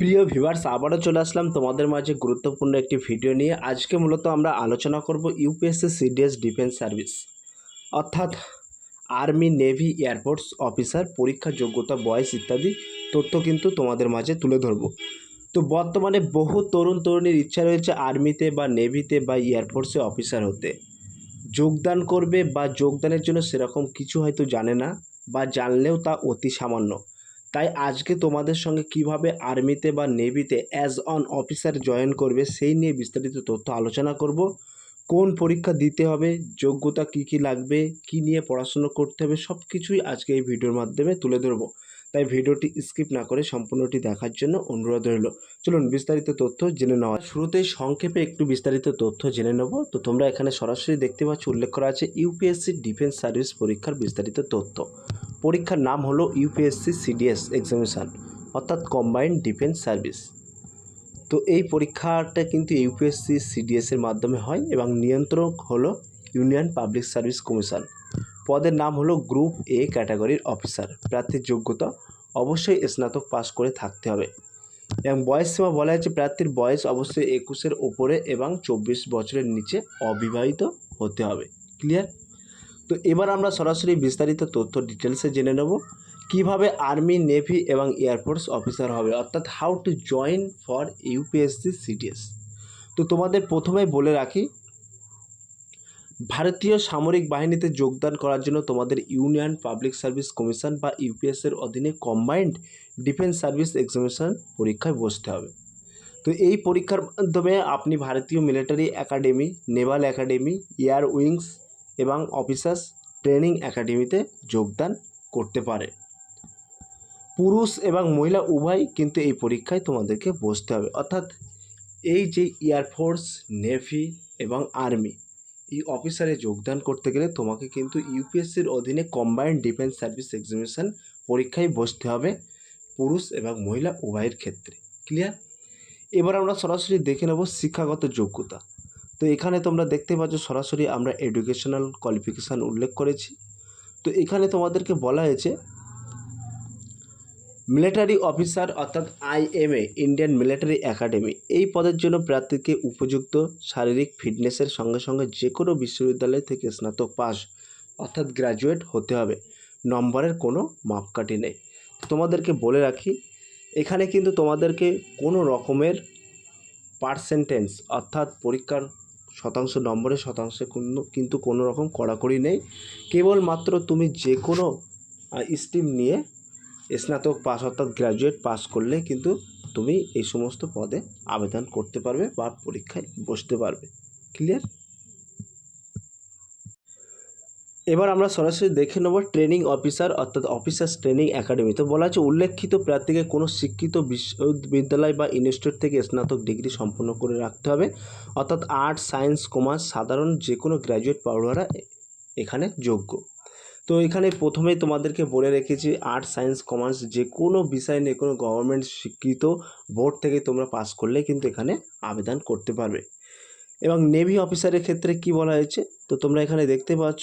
প্রিয় ভিভার্স আবারও চলে আসলাম তোমাদের মাঝে গুরুত্বপূর্ণ একটি ভিডিও নিয়ে। আজকে মূলত আমরা আলোচনা করব ইউপিএসসি সিডিএস ডিফেন্স সার্ভিস, অর্থাৎ army, navy, air force officer, পরীক্ষা যোগ্যতা, বয়স ইত্যাদি তথ্য কিন্তু তোমাদের মাঝে তুলে ধরব। তো বর্তমানে বহু তরুণ তরুণীর ইচ্ছা রয়েছে আর্মিতে বা নেভিতে বা এয়ারফোর্সে অফিসার হতে। যোগদান করবে বা যোগদানের জন্য সেরকম কিছু হয়তো জানে না বা জানলেও তা অতি সামান্য। তাই আজকে তোমাদের সঙ্গে কীভাবে আর্মিতে বা নেভিতে অ্যাজ অন অফিসার জয়েন করবে সেই নিয়ে বিস্তারিত তথ্য আলোচনা করব। কোন পরীক্ষা দিতে হবে, যোগ্যতা কি কি লাগবে, কি নিয়ে পড়াশুনো করতে হবে সব কিছুই আজকে এই ভিডিওর মাধ্যমে তুলে ধরবো। তাই ভিডিওটি স্কিপ না করে সম্পূর্ণটি দেখার জন্য অনুরোধ রইল। চলুন বিস্তারিত তথ্য জেনে নেওয়া শুরুতেই সংক্ষেপে একটু বিস্তারিত তথ্য জেনে নেব। তো তোমরা এখানে সরাসরি দেখতে পাচ্ছ, উল্লেখ করা আছে ইউপিএসসি ডিফেন্স সার্ভিস পরীক্ষার বিস্তারিত তথ্য। পরীক্ষার নাম হলো ইউপিএসসি সিডিএস এক্সামিনেশান অর্থাৎ কম্বাইন্ড ডিফেন্স সার্ভিস তো এই পরীক্ষাটা কিন্তু ইউপিএসসি সিডিএসের মাধ্যমে হয় এবং নিয়ন্ত্রক হলো ইউনিয়ন পাবলিক সার্ভিস কমিশন পদের নাম হলো গ্রুপ এ ক্যাটাগরির অফিসার। প্রার্থীর যোগ্যতা অবশ্যই স্নাতক পাস করে থাকতে হবে। এবং বয়স সীমা বলা হয়েছে প্রার্থীর বয়স অবশ্যই একুশের ওপরে এবং চব্বিশ বছরের নিচে অবিবাহিত হতে হবে। ক্লিয়ার? তো এবার আমরা সরাসরি বিস্তারিত তথ্য ডিটেলসে জেনে নেব। কীভাবে আর্মি, নেভি এবং এয়ারফোর্স অফিসার হবে? অর্থাৎ how to join for UPSC CDS তো তোমাদের প্রথমে বলে রাখি ভারতীয় সামরিক বাহিনীতে যোগদান করার জন্য তোমাদের ইউনিয়ন, পাবলিক সার্ভিস কমিশন বা ইউপিএসের অধীনে কম্বাইন্ড ডিফেন্স সার্ভিস এক্সামিনেশন পরীক্ষায় বসতে হবে। তো এই পরীক্ষার মাধ্যমে আপনি ভারতীয় military academy naval academy air wings এবং অফিসার্স ট্রেনিং একাডেমিতে যোগদান করতে পারে। পুরুষ এবং মহিলা উভয় কিন্তু এই পরীক্ষায় তোমাদেরকে বসতে হবে। অর্থাৎ এই যে এয়ারফোর্স নেভি এবং আর্মি এই অফিসারে যোগদান করতে গেলে তোমাকে কিন্তু ইউপিএসসির অধীনে কম্বাইন্ড ডিফেন্স সার্ভিস এক্সামিনেশন পরীক্ষায় বসতে হবে, পুরুষ এবং মহিলা উভয়ের ক্ষেত্রে। ক্লিয়ার এবার আমরা সরাসরি দেখে নেব শিক্ষাগত যোগ্যতা। তো এখানে তোমরা দেখতে পাচ্ছ সরাসরি আমরা এডুকেশনাল কোয়ালিফিকেশান উল্লেখ করেছি। তো এখানে তোমাদেরকে বলা হয়েছে মিলিটারি অফিসার অর্থাৎ আইএমএ, ইন্ডিয়ান মিলিটারি একাডেমি। এই পদের জন্য প্রার্থীকে উপযুক্ত শারীরিক ফিটনেসের সঙ্গে সঙ্গে যে কোনো বিশ্ববিদ্যালয় থেকে স্নাতক পাস অর্থাৎ গ্র্যাজুয়েট হতে হবে। নম্বরের কোনো মাপকাঠি নেই। তোমাদেরকে বলে রাখি, এখানে কিন্তু তোমাদেরকে কোনো রকমের পার্সেন্টেন্স অর্থাৎ পরীক্ষার শতাংশ, নম্বরের শতাংশে কোনো কিন্তু কোনো রকম কড়াকড়ি নেই। কেবলমাত্র তুমি যে কোনো স্ট্রিম নিয়ে স্নাতক পাস অর্থাৎ গ্র্যাজুয়েট পাস করলে কিন্তু তুমি এই সমস্ত পদে আবেদন করতে পারবে বা পরীক্ষায় বসতে পারবে। ক্লিয়ার এবার আমরা সরাসরি দেখে নেব ট্রেনিং অফিসার অর্থাৎ অফিসার্স ট্রেনিং একাডেমি তো বলা আছে, উল্লেখিত প্রার্থীকে কোনো শিক্ষিত বিশ্ববিদ্যালয় বা ইনস্টিটিউট থেকে স্নাতক ডিগ্রি সম্পন্ন করে রাখতে হবে। অর্থাৎ আর্টস সায়েন্স কমার্স সাধারণ যে কোনো গ্র্যাজুয়েট পড়ুয়ারা এখানে যোগ্য। তো এখানে প্রথমেই তোমাদেরকে বলে রেখেছি আর্ট সায়েন্স কমার্স যে কোনো বিষয় নিয়ে কোনো গভর্নমেন্ট স্বীকৃত বোর্ড থেকে তোমরা পাস করলে কিন্তু এখানে আবেদন করতে পারবে। এবং নেভি অফিসারের ক্ষেত্রে কি বলা হয়েছে? তো তোমরা এখানে দেখতে পাচ্ছ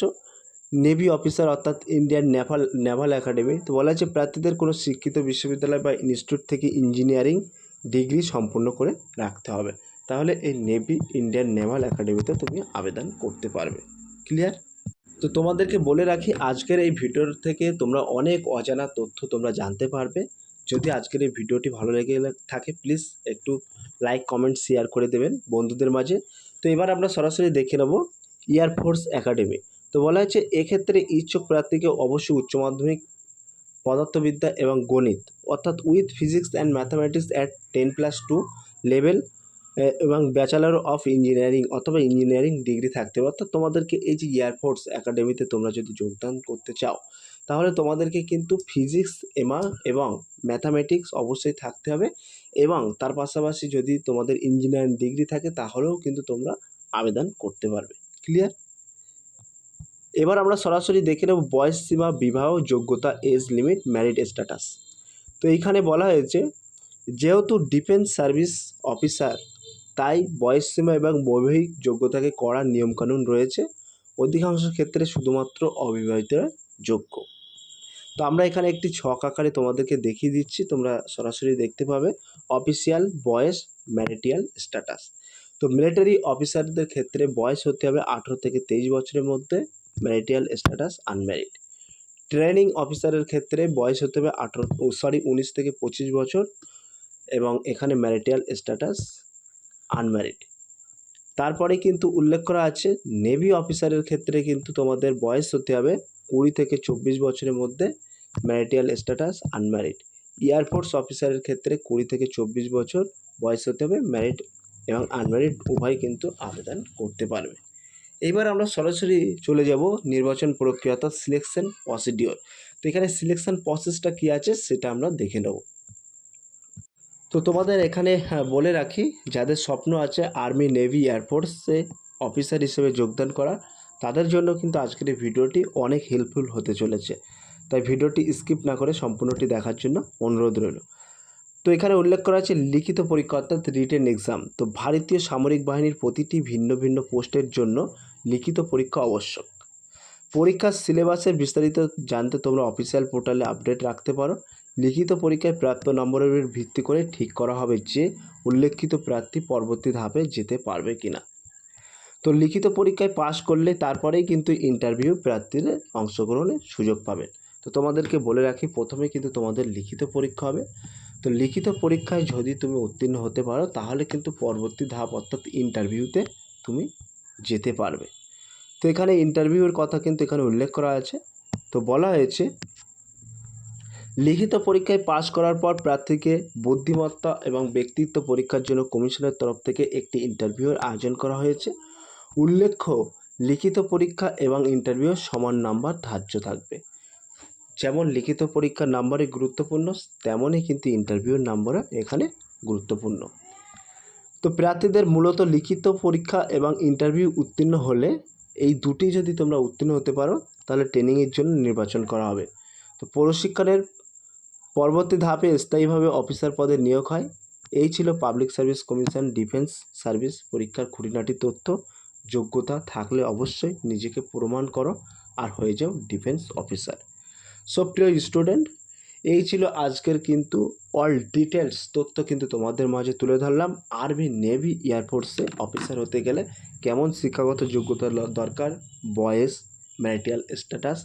নেভি অফিসার অর্থাৎ ইন্ডিয়ান নেভাল নেভাল একাডেমি তো বলা হয়েছে প্রার্থীদের কোনো শিক্ষিত বিশ্ববিদ্যালয় বা ইনস্টিটিউট থেকে ইঞ্জিনিয়ারিং ডিগ্রি সম্পূর্ণ করে রাখতে হবে। তাহলে এই নেভি ইন্ডিয়ান নেভাল একাডেমিতে তুমি আবেদন করতে পারবে। ক্লিয়ার তো তোমাদেরকে বলে রাখি, আজকের এই ভিডিওর থেকে তোমরা অনেক অজানা তথ্য তোমরা জানতে পারবে। যদি আজকের এই ভিডিওটি ভালো লেগে থাকে প্লিজ একটু লাইক কমেন্ট শেয়ার করে দেবেন বন্ধুদের মাঝে। তো এবার আমরা সরাসরি দেখে নেব এয়ারফোর্স একাডেমি তো বলা হয়েছে, এক্ষেত্রে ইচ্ছুক প্রার্থীকে অবশ্যই উচ্চ মাধ্যমিক পদার্থবিদ্যা এবং গণিত, অর্থাৎ with physics and mathematics at ten plus two level এবং ব্যাচেলার অফ ইঞ্জিনিয়ারিং অথবা ইঞ্জিনিয়ারিং ডিগ্রি থাকতে হবে অর্থাৎ তোমাদেরকে এই যে এয়ারফোর্স একাডেমিতে তোমরা যদি যোগদান করতে চাও, তাহলে তোমাদেরকে কিন্তু ফিজিক্স এমা এবং ম্যাথামেটিক্স অবশ্যই থাকতে হবে এবং তার পাশাপাশি যদি তোমাদের ইঞ্জিনিয়ারিং ডিগ্রি থাকে, তাহলেও কিন্তু তোমরা আবেদন করতে পারবে। ক্লিয়ার এবার আমরা সরাসরি দেখে নেব বয়স সীমা, বিবাহ, যোগ্যতা এজ লিমিট ম্যারিড স্ট্যাটাস তো এইখানে বলা হয়েছে, যেহেতু ডিফেন্স সার্ভিস অফিসার তাই বয়সসীমা এবং বৈবাহিক যোগ্যতাকে করার নিয়মকানুন রয়েছে। অধিকাংশ ক্ষেত্রে শুধুমাত্র অবিবাহিতরা যোগ্য। তো আমরা এখানে একটি ছক আকারে তোমাদেরকে দেখিয়ে দিচ্ছি। তোমরা সরাসরি দেখতে পাবে অফিসিয়াল বয়স, ম্যারিটিয়াল স্ট্যাটাস। তো মিলিটারি অফিসারদের ক্ষেত্রে বয়স হতে হবে আঠেরো থেকে তেইশ বছরের মধ্যে, ম্যারিটিয়াল স্ট্যাটাস আনম্যারিড। ট্রেনিং অফিসারের ক্ষেত্রে বয়স হতে হবে আঠেরো সরি, উনিশ থেকে পঁচিশ বছর এবং এখানে ম্যারিটিয়াল স্ট্যাটাস আনম্যারিড তারপরে কিন্তু উল্লেখ করা আছে নেভি অফিসারের ক্ষেত্রে কিন্তু তোমাদের বয়স হতে হবে কুড়ি থেকে চব্বিশ বছরের মধ্যে ম্যারিটিয়াল স্ট্যাটাস আনম্যারিড এয়ারফোর্স অফিসারের ক্ষেত্রে কুড়ি থেকে চব্বিশ বছর বয়স হতে হবে ম্যারিড এবং আনম্যারিড উভয় কিন্তু আবেদন করতে পারবে। এবার আমরা সরাসরি চলে যাব নির্বাচন প্রক্রিয়া অর্থাৎ সিলেকশন প্রসিডিওর তো এখানে সিলেকশন প্রসেসটা কী আছে সেটা আমরা দেখে নেব। তো তোমাদের এখানে হ্যাঁ, বলে রাখি যাদের স্বপ্ন আছে আর্মি নেভি এয়ারফোর্সে অফিসার হিসেবে যোগদান করা তাদের জন্য কিন্তু আজকের এই ভিডিওটি অনেক হেল্পফুল হতে চলেছে। তাই ভিডিওটি স্কিপ না করে সম্পূর্ণটি দেখার জন্য অনুরোধ রইল। তো এখানে উল্লেখ করা আছে লিখিত পরীক্ষা অর্থাৎ রিটেন এক্সাম তো ভারতীয় সামরিক বাহিনীর প্রতিটি ভিন্ন ভিন্ন পোস্টের জন্য লিখিত পরীক্ষা আবশ্যক। পরীক্ষার সিলেবাসের বিস্তারিত জানতে তোমরা অফিসিয়াল পোর্টালে আপডেট রাখতে পারো। লিখিত পরীক্ষায় প্রাপ্ত নম্বরের ভিত্তি করে ঠিক করা হবে যে উল্লেখিত প্রার্থী পরবর্তী ধাপে যেতে পারবে কিনা। তো লিখিত পরীক্ষায় পাশ করলে তারপরেই কিন্তু ইন্টারভিউ প্রার্থীদের অংশগ্রহণের সুযোগ পাবেন। তো তোমাদেরকে বলে রাখি প্রথমে কিন্তু তোমাদের লিখিত পরীক্ষা হবে। তো লিখিত পরীক্ষায় যদি তুমি উত্তীর্ণ হতে পারো, তাহলে কিন্তু পরবর্তী ধাপ অর্থাৎ ইন্টারভিউতে তুমি যেতে পারবে। তো এখানে ইন্টারভিউর কথা কিন্তু এখানে উল্লেখ করা আছে। তো বলা হয়েছে লিখিত পরীক্ষায় পাশ করার পর প্রার্থীকে বুদ্ধিমত্তা এবং ব্যক্তিত্ব পরীক্ষার জন্য কমিশনের তরফ থেকে একটি ইন্টারভিউর আয়োজন করা হয়েছে। উল্লেখ্য, লিখিত পরীক্ষা এবং ইন্টারভিউর সমান নাম্বার ধার্য থাকবে। যেমন লিখিত পরীক্ষার নাম্বারই গুরুত্বপূর্ণ, তেমনই কিন্তু ইন্টারভিউর নাম্বারও এখানে গুরুত্বপূর্ণ। তো প্রার্থীদের মূলত লিখিত পরীক্ষা এবং ইন্টারভিউ উত্তীর্ণ হলে এই দুটি যদি তোমরা উত্তীর্ণ হতে পারো, তাহলে ট্রেনিংয়ের জন্য নির্বাচন করা হবে। তো প্রশিক্ষণের পরবর্তী ধাপে স্থায়ীভাবে অফিসার পদে নিয়োগ হয়। এই ছিল public service commission defence service পরীক্ষার খুঁটিনাটি তথ্য। যোগ্যতা থাকলে অবশ্যই নিজেকে প্রমাণ করো আর হয়ে যাও ডিফেন্স অফিসার সো প্রিয় স্টুডেন্ট এই ছিল আজকের কিন্তু অল ডিটেলস তথ্য কিন্তু তোমাদের মাঝে তুলে ধরলাম। আর্মি নেভি এয়ারফোর্সে অফিসার হতে গেলে কেমন শিক্ষাগত যোগ্যতা দরকার? বয়েস ম্যারিটাল স্ট্যাটাস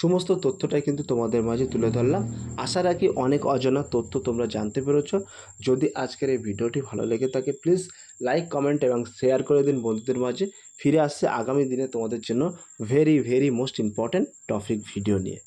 সমস্ত তথ্যটাই কিন্তু তোমাদের মাঝে তুলে ধরলাম। আশা রাখি অনেক অজানা তথ্য তোমরা জানতে পেরেছ। যদি আজকের এই ভিডিওটি ভালো লেগে থাকে প্লিজ লাইক কমেন্ট এবং শেয়ার করে দিন বন্ধুদের মাঝে। ফিরে আসছে আগামী দিনে তোমাদের জন্য very very most important topic video নিয়ে।